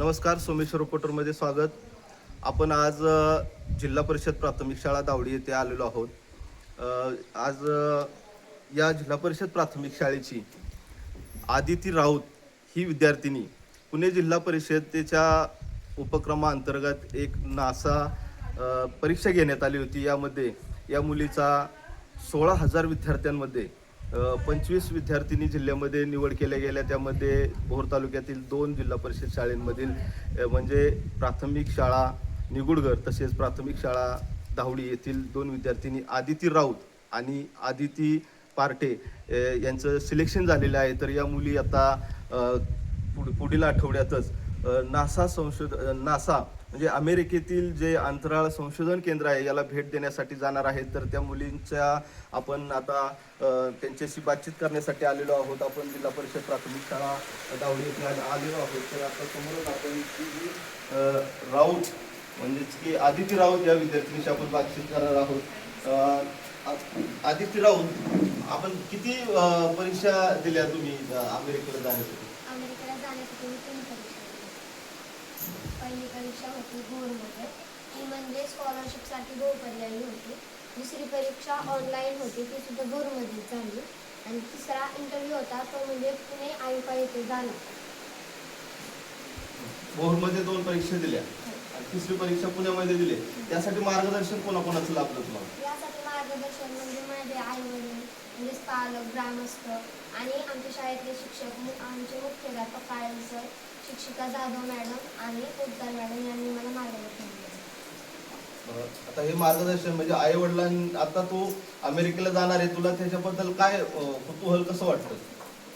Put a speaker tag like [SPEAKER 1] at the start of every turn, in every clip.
[SPEAKER 1] नमस्कार सोमेश्वर रिपोर्टरमध्ये स्वागत. आपण आज जिल्हा परिषद प्राथमिक शाळा दावडी येथे आलेलो आहोत. आज या जिल्हा परिषद प्राथमिक शाळेची आदिती राऊत ही विद्यार्थिनी पुणे जिल्हा परिषदेच्या उपक्रमाअंतर्गत एक नासा परीक्षा घेण्यात आली होती. यामध्ये या मुलीचा सोळा हजार विद्यार्थ्यांमध्ये पंचवीस विद्यार्थिनी जिल्ह्यामध्ये निवड केल्या गेल्या. त्यामध्ये भोर तालुक्यातील दोन जिल्हा परिषद शाळेंमधील म्हणजे प्राथमिक शाळा निगुडगर तसेच प्राथमिक शाळा धावडी येथील दोन विद्यार्थिनी आदिती राऊत आणि आदिती पार्टे यांचं सिलेक्शन झालेलं आहे. तर या मुली आता पुढ- पुढील आठवड्यातच नासा संशोध नासा म्हणजे अमेरिकेतील जे अंतराळ संशोधन केंद्र आहे याला भेट देण्यासाठी जाणार आहेत. तर त्या मुलींच्या आपण आता त्यांच्याशी बातचीत करण्यासाठी आलेलो आहोत. आपण जिल्हा परिषद प्राथमिक शाळा दावडी येथे आलेलो आहोत. तर आता समोरच आपण ती राऊत म्हणजेच की आदिती राऊत या विद्यार्थिनीशी आपण बातचीत करणार आहोत. आदिती राऊत आपण किती परीक्षा दिल्या तुम्ही अमेरिकेला जाण्यासाठी
[SPEAKER 2] अमेरिकेला जाण्यासाठी मी तीन परीक्षा दिल्या. पहिली परीक्षा होती बोर्डमध्ये ती म्हणजे स्कॉलरशिपसाठी बहुपर्यायी होती. दुसरी परीक्षा ऑनलाईन होती. ती सुद्धा बोर्डमध्ये झाली. आणि तिसरा इंटरव्ह्यू होता. तो म्हणजे पुणे आयुका येथे झाला.
[SPEAKER 1] बोर्डमध्ये दोन परीक्षा दिल्या. आणि तिसरी परीक्षा पुण्यामध्ये दिली. त्यासाठी मार्गदर्शन कोणाकोणाचं लाभलं तुम्हाला?
[SPEAKER 2] यासाठी मार्गदर्शन म्हणजे माझे आई वडील म्हणजेच पालक ग्रामस्थ आणि आमच्या शाळेतले शिक्षक आमचे मुख्याध्यापक काळे सर शिक्षिका जाधव मॅडम आणि पोद्दार मॅडम यांनी मला मार्गदर्शन
[SPEAKER 1] आता हे मार्गदर्शन म्हणजे आई वडिलां आता तू अमेरिकेला जाणार आहे तुला त्याच्याबद्दल काय कुतूहल कसं वाटतं?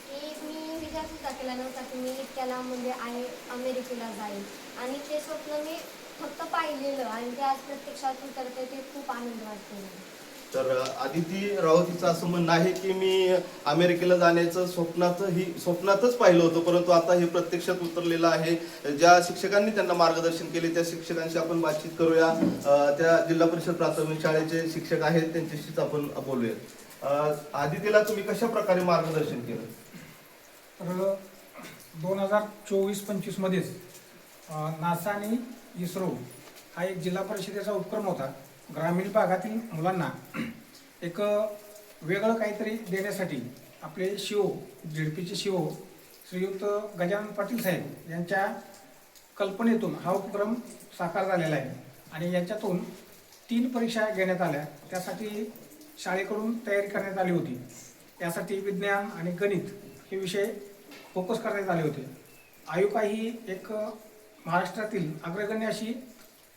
[SPEAKER 2] की मी विचार सुद्धा केला नव्हता की मी इतक्या लांब म्हणजे आहे अमेरिकेला जाईल. आणि ते स्वप्न मी फक्त पाहिलेलं आणि ते आज प्रत्यक्षात उतरते ते खूप आनंद वाटतो.
[SPEAKER 1] तर आदिती राऊतीचं असं म्हणणं आहे की मी अमेरिकेला जाण्याचं स्वप्नात ही स्वप्नातच पाहिलं होतं परंतु आता हे प्रत्यक्षात उतरलेलं आहे. ज्या शिक्षकांनी त्यांना मार्गदर्शन केले त्या शिक्षकांशी आपण बातचीत करूया. त्या जिल्हा परिषद प्राथमिक शाळेचे शिक्षक आहेत त्यांच्याशीच आपण बोलूया आदितीला तुम्ही कशा प्रकारे मार्गदर्शन केलं?
[SPEAKER 3] तर दोन हजार चोवीस पंचवीसमध्येच नासा आणि इस्रो हा एक जिल्हा परिषदेचा उपक्रम होता. ग्रामीण भागातील मुलांना एक वेगळं काहीतरी देण्यासाठी आपले शिओ झिडपीचे शिओ श्रीयुक्त गजानन पाटील साहेब यांच्या कल्पनेतून हा उपक्रम साकार झालेला आहे. आणि याच्यातून तीन परीक्षा घेण्यात आल्या. त्यासाठी शाळेकडून तयारी करण्यात आली होती. यासाठी विज्ञान आणि गणित हे विषय फोकस करण्यात आले होते. आयुका ही एक महाराष्ट्रातील अग्रगण्य अशी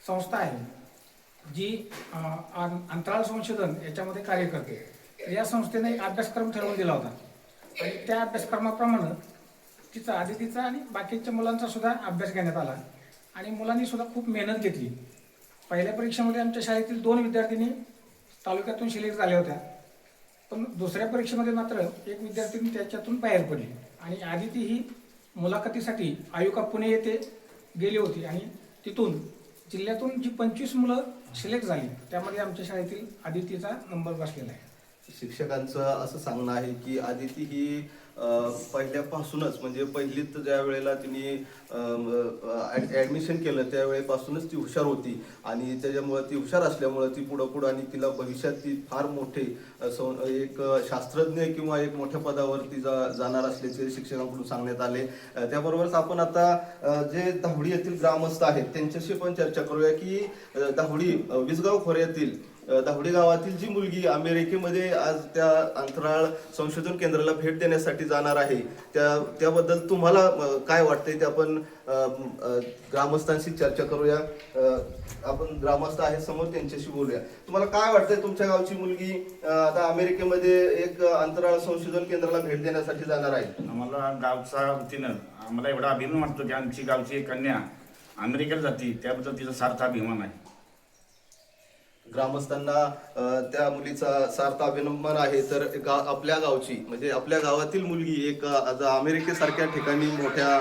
[SPEAKER 3] संस्था आहे. जी अंतराळ संशोधन याच्यामध्ये कार्य करते. या संस्थेने एक अभ्यासक्रम ठरवून दिला होता. आणि त्या अभ्यासक्रमाप्रमाणे तिचा आदितीचा आणि बाकीच्या मुलांचा सुद्धा अभ्यास घेण्यात आला. आणि मुलांनी सुद्धा खूप मेहनत घेतली. पहिल्या परीक्षेमध्ये आमच्या शाळेतील दोन विद्यार्थिनी तालुक्यातून सिलेक्ट झाल्या होत्या. पण दुसऱ्या परीक्षेमध्ये मात्र एक विद्यार्थिनी त्याच्यातून बाहेर पडली. आणि आदिती ही मुलाखतीसाठी आयुका पुणे येथे गेली होती. आणि तिथून जिल्ह्यातून जी पंचवीस मुलं सिलेक्ट झाली. त्यामध्ये आमच्या शाळेतील आदितीचा नंबर बसलेला आहे.
[SPEAKER 1] शिक्षकांचं असं सांगणं आहे की आदिती ही पहिल्यापासूनच म्हणजे पहिलीत ज्या वेळेला तिने ॲडमिशन केलं त्यावेळेपासूनच ती हुशार होती. आणि त्याच्यामुळं ती हुशार असल्यामुळं ती पुढं पुढं आणि तिला भविष्यात ती फार मोठे सं- एक शास्त्रज्ञ किंवा एक मोठ्या पदावर ती जा जाणार असल्याचे शिक्षकांकडून सांगण्यात आले. त्याबरोबरच आपण आता जे धावडी येथील ग्रामस्थ आहेत त्यांच्याशी पण चर्चा करूया की धावडी विसगाव खोऱ्यातील धावडे गावातील जी मुलगी अमेरिकेमध्ये आज त्या अंतराळ संशोधन केंद्राला भेट देण्यासाठी जाणार आहे त्या त्याबद्दल तुम्हाला काय वाटतंय ते आपण ग्रामस्थांशी चर्चा करूया. आपण ग्रामस्थ आहे समोर त्यांच्याशी बोलूया. तुम्हाला काय वाटतंय तुमच्या गावची मुलगी आता अमेरिकेमध्ये एक अंतराळ संशोधन केंद्राला भेट देण्यासाठी जाणार आहे?
[SPEAKER 4] आम्हाला गावच्या वतीनं आम्हाला एवढा अभिमान वाटतो की आमची गावची एक कन्या अमेरिकेला जाती त्याबद्दल तिचा सार्थ अभिमान आहे.
[SPEAKER 1] ग्रामस्थांना त्या मुलीचा सार्थ अभिनंदन आहे. तर गा आपल्या गावची म्हणजे आपल्या गावातील मुलगी एक आज अमेरिकेसारख्या ठिकाणी मोठ्या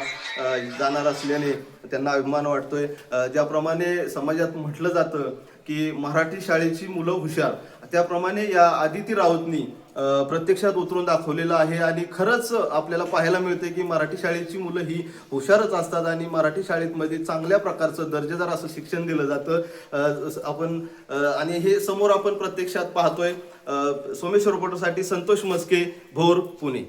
[SPEAKER 1] जाणार असल्याने त्यांना अभिमान वाटतोय. ज्याप्रमाणे समाजात म्हटलं जातं की मराठी शाळेची मुलं हुशार त्याप्रमाणे या आदिती राऊतनी प्रत्यक्षात उतरून दाखवलेलं आहे आणि खरंच आपल्याला पाहायला मिळते की मराठी शाळेची मुलं ही हुशारच असतात आणि मराठी शाळेमध्ये चांगल्या प्रकारचं दर्जेदार असं शिक्षण दिलं जातं. आपण आणि हे समोर आपण प्रत्यक्षात पाहतोय. सोमेश्वर रिपोर्टरसाठी संतोष मस्के भोर पुणे.